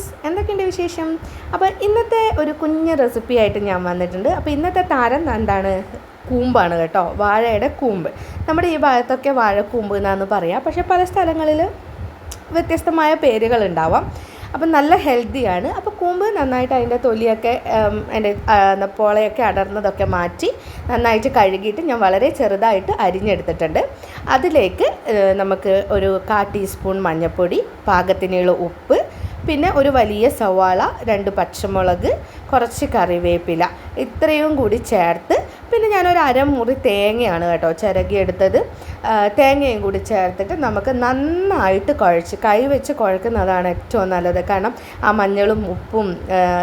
Friends എന്തൊക്കെയുണ്ട് വിശേഷം? അപ്പോൾ ഇന്നത്തെ ഒരു കുഞ്ഞ് റെസിപ്പി ആയിട്ട് ഞാൻ വന്നിട്ടുണ്ട്. അപ്പോൾ ഇന്നത്തെ താരം എന്താണ്? കൂമ്പാണ് കേട്ടോ. വാഴയുടെ കൂമ്പ്. നമ്മുടെ ഈ ഭാഗത്തൊക്കെ വാഴക്കൂമ്പ് എന്നാണ് പറയുക പക്ഷേ പല സ്ഥലങ്ങളിൽ വ്യത്യസ്തമായ പേരുകൾ ഉണ്ടാവാം. അപ്പം നല്ല ഹെൽത്തിയാണ് അപ്പോൾ കൂമ്പ് നന്നായിട്ട് അതിന്റെ തൊലിയൊക്കെ എന്റെ പോളയൊക്കെ അടർന്നതൊക്കെ മാറ്റി നന്നായിട്ട് കഴുകിയിട്ട് ഞാൻ വളരെ ചെറുതായിട്ട് അരിഞ്ഞെടുത്തിട്ടുണ്ട്. അതിലേക്ക് നമുക്ക് ഒരു കാ ടീസ്പൂൺ മഞ്ഞൾപ്പൊടി പാകത്തിനുള്ള ഉപ്പ് പിന്നെ ഒരു വലിയ സവാള രണ്ട് പച്ചമുളക് കുറച്ച് കറിവേപ്പില ഇത്രയും കൂടി ചേർത്ത് പിന്നെ ഞാനൊരു അരമുറി തേങ്ങയാണ് കേട്ടോ ചിരകിയെടുത്തത്. തേങ്ങയും കൂടി ചേർത്തിട്ട് നമുക്ക് നന്നായിട്ട് കുഴച്ച് കൈ വെച്ച് കുഴക്കുന്നതാണ് ഏറ്റവും നല്ലത്. കാരണം ആ മഞ്ഞളും ഉപ്പും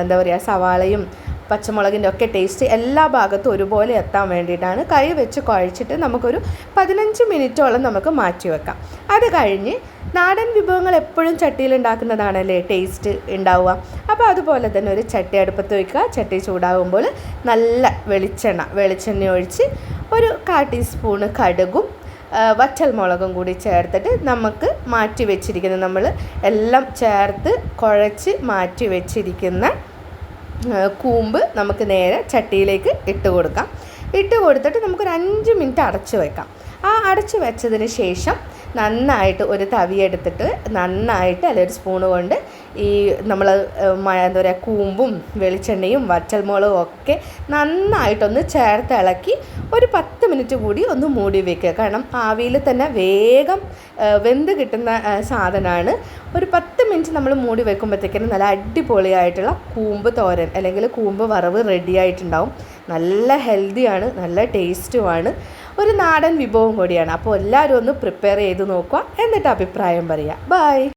എന്താ പറയുക സവാളയും പച്ചമുളകിന്റെ ഒക്കെ ടേസ്റ്റ് എല്ലാ ഭാഗത്തും ഒരുപോലെ എത്താൻ വേണ്ടിയിട്ടാണ് കൈ വെച്ച് കുഴച്ചിട്ട് നമുക്കൊരു പതിനഞ്ച് മിനിറ്റോളം നമുക്ക് മാറ്റി വെക്കാം അത് കഴിഞ്ഞ് നാടൻ വിഭവങ്ങൾ എപ്പോഴും ചട്ടിയിൽ ഉണ്ടാക്കുന്നതാണല്ലേ ടേസ്റ്റ് ഉണ്ടാവുക. അപ്പോൾ അതുപോലെ തന്നെ ഒരു ചട്ടി അടുപ്പത്ത് വയ്ക്കുക. ചട്ടി ചൂടാകുമ്പോൾ നല്ല വെളിച്ചെണ്ണ വെളിച്ചെണ്ണ ഒഴിച്ച് ഒരു കാ ടീസ്പൂണ് കടുകും വറ്റൽ മുളകും കൂടി ചേർത്തിട്ട് നമുക്ക് മാറ്റി വെച്ചിരിക്കുന്ന നമ്മൾ എല്ലാം ചേർത്ത് കുഴച്ച് മാറ്റി വെച്ചിരിക്കുന്ന കൂമ്പ് നമുക്ക് നേരെ ചട്ടിയിലേക്ക് ഇട്ട് കൊടുക്കാം. ഇട്ട് കൊടുത്തിട്ട് നമുക്കൊരു അഞ്ച് മിനിറ്റ് അടച്ച് വെക്കാം. ആ അടച്ച് വെച്ചതിന് ശേഷം നന്നായിട്ട് ഒരു തവി എടുത്തിട്ട് നന്നായിട്ട് അല്ലെ ഒരു സ്പൂൺ കൊണ്ട് ഈ നമ്മൾ എന്താ പറയുക കൂമ്പും വെളിച്ചെണ്ണയും വച്ചൽമുളകും ഒക്കെ നന്നായിട്ടൊന്ന് ചേർത്ത് ഇളക്കി ഒരു പത്ത് മിനിറ്റ് കൂടി ഒന്ന് മൂടി വെക്കുക. കാരണം ആവിയിൽ തന്നെ വേഗം വെന്ത് കിട്ടുന്ന സാധനമാണ് ഒരു പത്ത് മിനിറ്റ് നമ്മൾ മൂടി വെക്കുമ്പോഴത്തേക്കിനും നല്ല അടിപൊളിയായിട്ടുള്ള കൂമ്പ് തോരൻ അല്ലെങ്കിൽ കൂമ്പ് വറവ് റെഡി ആയിട്ടുണ്ടാവും. നല്ല ഹെൽത്തിയാണ് നല്ല ടേസ്റ്റുമാണ് ഒരു നാടൻ വിഭവം കൂടിയാണ്. അപ്പോൾ എല്ലാവരും ഒന്ന് പ്രിപ്പയർ ചെയ്ത് നോക്കുക. എന്നിട്ട് അഭിപ്രായം പറയുക. ബൈ